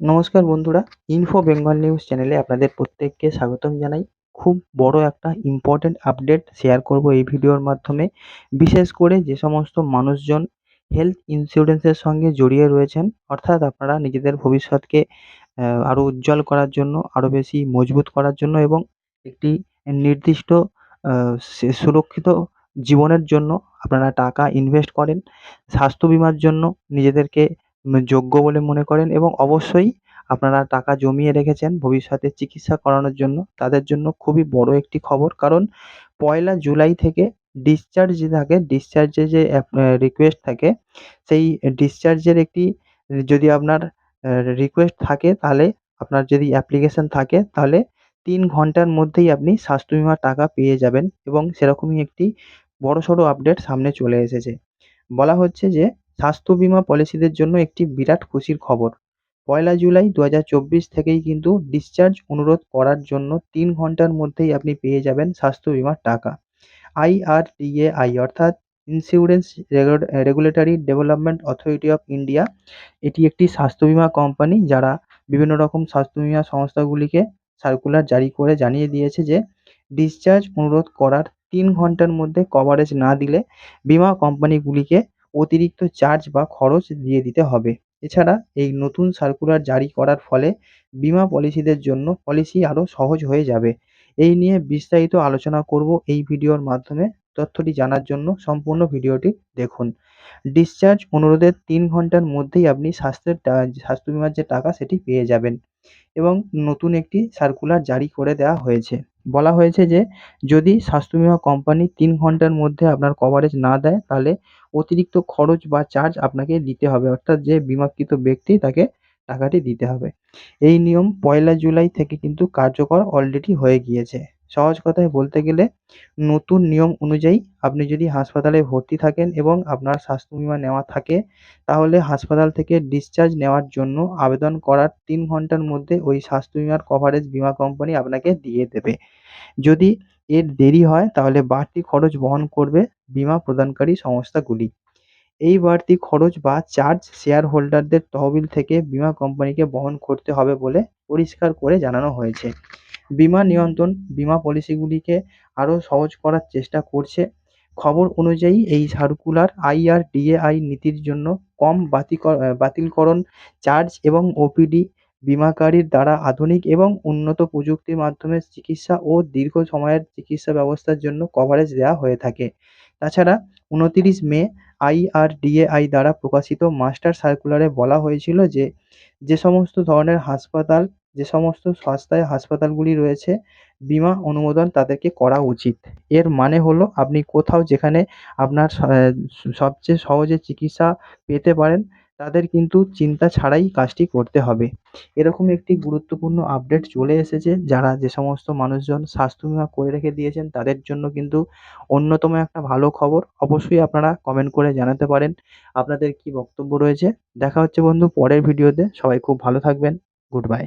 নমস্কার বন্ধুরা info Bengal news চ্যানেলে আপনাদের প্রত্যেককে স্বাগতম জানাই। খুব বড় একটা ইম্পর্টেন্ট আপডেট শেয়ার করব এই ভিডিওর মাধ্যমে। বিশেষ করে যে সমস্ত মানুষজন হেলথ ইন্স্যুরেন্সের সঙ্গে জড়িয়ে রয়েছেন, অর্থাৎ আপনারা নিজেদের ভবিষ্যৎকে আরও উজ্জ্বল করার জন্য আরও বেশি মজবুত করার জন্য এবং একটি নির্দিষ্ট সুরক্ষিত জীবনের জন্য আপনারা টাকা ইনভেস্ট করেন। স্বাস্থ্য বিমার জন্য নিজেদেরকে যোগ্য বলে মনে করেন এবং অবশ্যই আপনারা টাকা জমিয়ে রেখেছেন ভবিষ্যতে চিকিৎসা করানোর জন্য, তাদের জন্য খুবই বড় একটি খবর। কারণ পয়লা জুলাই থেকে ডিসচার্জ যে থাকে ডিসচার্জের যে রিকোয়েস্ট থাকে, সেই ডিসচার্জের একটি, যদি আপনার রিকোয়েস্ট থাকে তাহলে আপনার যদি অ্যাপ্লিকেশন থাকে তাহলে তিন ঘণ্টার মধ্যেই আপনি স্বাস্থ্য বিমার টাকা পেয়ে যাবেন এবং সেরকমই একটি বড়সড় আপডেট সামনে চলে এসেছে। বলা হচ্ছে যে স্বাস্থ্য বিমা পলিসিদের জন্য একটি বিরাট খুশির খবর। পয়লা জুলাই দু হাজার চব্বিশ থেকেই কিন্তু ডিসচার্জ অনুরোধ করার জন্য তিন ঘণ্টার মধ্যেই আপনি পেয়ে যাবেন স্বাস্থ্য বিমার টাকা। আইআরডিএআই অর্থাৎ insurance regulatory development authority of India এটি একটি স্বাস্থ্য বিমা কোম্পানি যারা বিভিন্ন রকম স্বাস্থ্য বিমা সংস্থাগুলিকে সার্কুলার জারি করে জানিয়ে দিয়েছে যে ডিসচার্জ অনুরোধ করার তিন ঘণ্টার মধ্যে কভারেজ না দিলে বিমা কোম্পানিগুলিকে অতিরিক্ত চার্জ বা খরচ দিয়ে দিতে হবে। এছাড়া এই নতুন সার্কুলার জারি করার ফলে বিমা পলিসিদের জন্য পলিসি আরও সহজ হয়ে যাবে। এই নিয়ে বিস্তারিত আলোচনা করব এই ভিডিওর মাধ্যমে। তথ্যটি জানার জন্য সম্পূর্ণ ভিডিওটি দেখুন। ডিসচার্জ অনুরোধের তিন ঘণ্টার মধ্যেই আপনি স্বাস্থ্যের স্বাস্থ্য বিমার যে টাকা সেটি পেয়ে যাবেন। এবং নতুন একটি সার্কুলার জারি করে দেওয়া হয়েছে। বলা হয়েছে যে, যদি স্বাস্থ্য বিমা কোম্পানি তিন ঘণ্টার মধ্যে আপনার কভারেজ না দেয়, তাহলে অতিরিক্ত খরচ বা চার্জ আপনাকে দিতে হবে। অর্থাৎ যে বিমাকৃত ব্যক্তি, তাকে টাকাটি দিতে হবে। এই নিয়ম পয়লা জুলাই থেকে কিন্তু কার্যকর অলরেডি হয়ে গিয়েছে। সহজ কথায় বলতে গেলে, নতুন নিয়ম অনুযায়ী আপনি যদি হাসপাতালে ভর্তি থাকেন এবং আপনার স্বাস্থ্য বিমা নেওয়া থাকে, তাহলে হাসপাতাল থেকে ডিসচার্জ নেওয়ার জন্য আবেদন করার তিন ঘণ্টার মধ্যে ওই স্বাস্থ্য বিমার কভারেজ বিমা কোম্পানি আপনাকে দিয়ে দেবে। যদি এর দেরি হয়, তাহলে বাড়তি খরচ বহন করবে বিমা প্রদানকারী সংস্থাগুলি। এই বাড়তি খরচ বা চার্জ শেয়ার হোল্ডারদের তহবিল থেকে বিমা কোম্পানিকে বহন করতে হবে বলে পরিষ্কার করে জানানো হয়েছে। বিমা নিয়ন্ত্রণ, বিমা পলিসিগুলিকে আরও সহজ করার চেষ্টা করছে। খবর অনুযায়ী, এই সার্কুলার আইআরডিএআই নীতির জন্য কম বাতিলকরণ, চার্জ এবং ওপিডি বিমাকারীর দ্বারা আধুনিক এবং উন্নত প্রযুক্তির মাধ্যমে চিকিৎসা ও দীর্ঘ সময়ের চিকিৎসা ব্যবস্থার জন্য কভারেজ দেওয়া হয়ে থাকে। তাছাড়া, উনতিরিশ মে আইআরডিএআই দ্বারা প্রকাশিত মাস্টার সার্কুলারে বলা হয়েছিল যে যে সমস্ত ধরনের হাসপাতাল যে সমস্ত সস্তায় হাসপাতালগুলি রয়েছে, বিমা অনুমোদন তাদেরকে করা উচিত। এর মানে হলো আপনি কোথাও যেখানে আপনার সবচেয়ে সহজে চিকিৎসা পেতে পারেন, তাদের কিন্তু চিন্তা ছাড়াই কাজটি করতে হবে। এরকম একটি গুরুত্বপূর্ণ আপডেট চলে এসেছে, যারা যে সমস্ত মানুষজন স্বাস্থ্য বিমা করে রেখে দিয়েছেন, তাদের জন্য কিন্তু অন্যতম একটা ভালো খবর। অবশ্যই আপনারা কমেন্ট করে জানাতে পারেন, আপনাদের কী বক্তব্য রয়েছে। দেখা হচ্ছে বন্ধু পরের ভিডিওতে সবাই খুব ভালো থাকবেন। Good bye